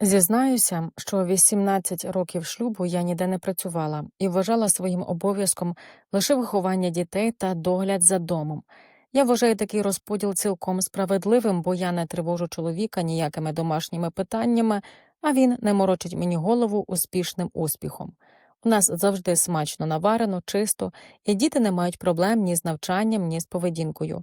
Зізнаюся, що 18 років шлюбу я ніде не працювала і вважала своїм обов'язком лише виховання дітей та догляд за домом. Я вважаю такий розподіл цілком справедливим, бо я не тривожу чоловіка ніякими домашніми питаннями, а він не морочить мені голову успішним успіхом. У нас завжди смачно наварено, чисто, і діти не мають проблем ні з навчанням, ні з поведінкою.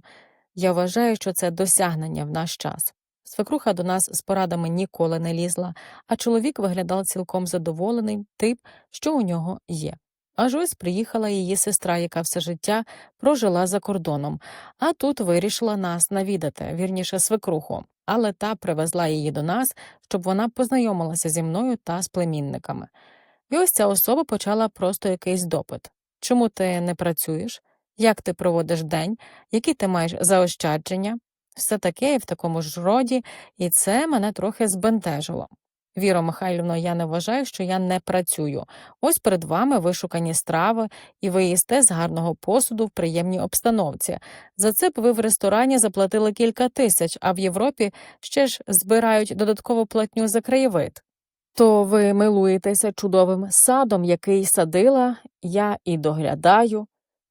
Я вважаю, що це досягнення в наш час. Свекруха до нас з порадами ніколи не лізла, а чоловік виглядав цілком задоволений тим, що у нього є. Аж ось приїхала її сестра, яка все життя прожила за кордоном, а тут вирішила нас навідати, вірніше свекруху, але та привезла її до нас, щоб вона познайомилася зі мною та з племінниками. І ось ця особа почала просто якийсь допит. Чому ти не працюєш? Як ти проводиш день, які ти маєш заощадження? Все таке і в такому ж роді, і це мене трохи збентежило. Віро Михайлівно, я не вважаю, що я не працюю. Ось перед вами вишукані страви, і ви їсте з гарного посуду в приємній обстановці. За це б ви в ресторані заплатили кілька тисяч, а в Європі ще ж збирають додаткову платню за краєвид. То ви милуєтеся чудовим садом, який садила, я і доглядаю.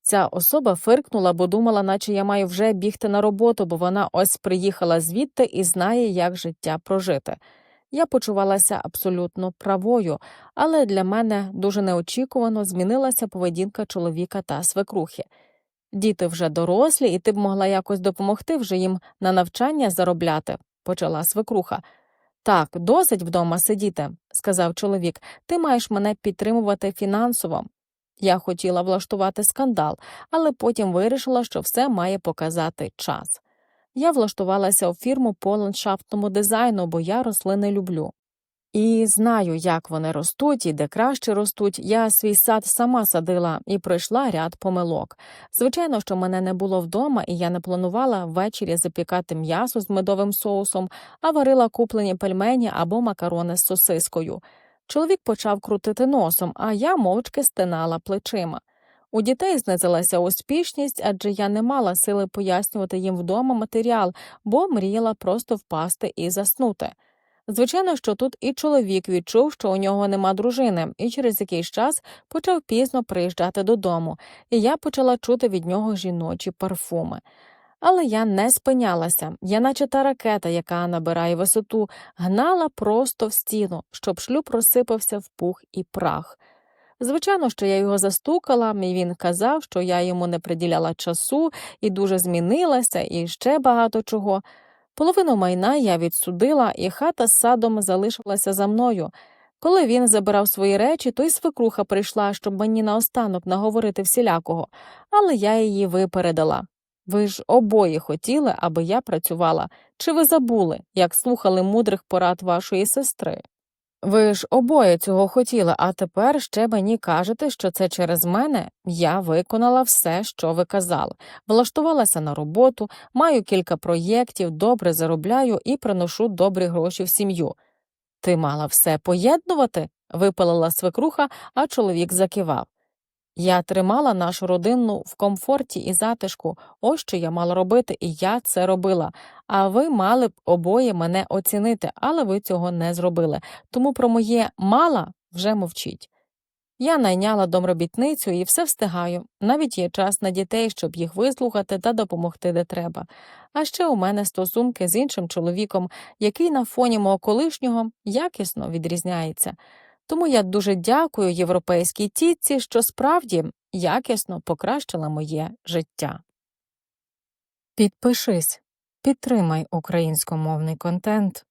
Ця особа фиркнула, бо думала, наче я маю вже бігти на роботу, бо вона ось приїхала звідти і знає, як життя прожити. Я почувалася абсолютно правою, але для мене дуже неочікувано змінилася поведінка чоловіка та свекрухи. Діти вже дорослі, і ти б могла якось допомогти вже їм на навчання заробляти, почала свекруха. Так, досить вдома сидіти, сказав чоловік, ти маєш мене підтримувати фінансово. Я хотіла влаштувати скандал, але потім вирішила, що все має показати час. Я влаштувалася у фірму по ландшафтному дизайну, бо я рослини люблю. І знаю, як вони ростуть і де краще ростуть. Я свій сад сама садила і пройшла ряд помилок. Звичайно, що мене не було вдома, і я не планувала ввечері запікати м'ясо з медовим соусом, а варила куплені пельмені або макарони з сосискою. Чоловік почав крутити носом, а я мовчки стинала плечима. У дітей знизилася успішність, адже я не мала сили пояснювати їм вдома матеріал, бо мріяла просто впасти і заснути. Звичайно, що тут і чоловік відчув, що у нього нема дружини, і через якийсь час почав пізно приїжджати додому, і я почала чути від нього жіночі парфуми. Але я не спинялася, я, наче та ракета, яка набирає висоту, гнала просто в стіну, щоб шлюб розсипався в пух і прах. Звичайно, що я його застукала, і він казав, що я йому не приділяла часу і дуже змінилася, і ще багато чого. Половину майна я відсудила, і хата з садом залишилася за мною. Коли він забирав свої речі, то й свекруха прийшла, щоб мені наостанок наговорити всілякого, але я її випередила. Ви ж обоє хотіли, аби я працювала, чи ви забули, як слухали мудрих порад вашої сестри? Ви ж обоє цього хотіли, а тепер ще мені кажете, що це через мене я виконала все, що ви казали, влаштувалася на роботу, маю кілька проєктів, добре заробляю і приношу добрі гроші в сім'ю. Ти мала все поєднувати? випалила свекруха, а чоловік закивав. Я тримала нашу родину в комфорті і затишку, ось що я мала робити, і я це робила. А ви мали б обоє мене оцінити, але ви цього не зробили. Тому про моє мала вже мовчіть. Я найняла домробітницю і все встигаю. Навіть є час на дітей, щоб їх вислухати та допомогти, де треба. А ще у мене стосунки з іншим чоловіком, який на фоні мого колишнього якісно відрізняється. Тому я дуже дякую європейській тітці, що справді якісно покращила моє життя. Підпишись, підтримай українськомовний контент.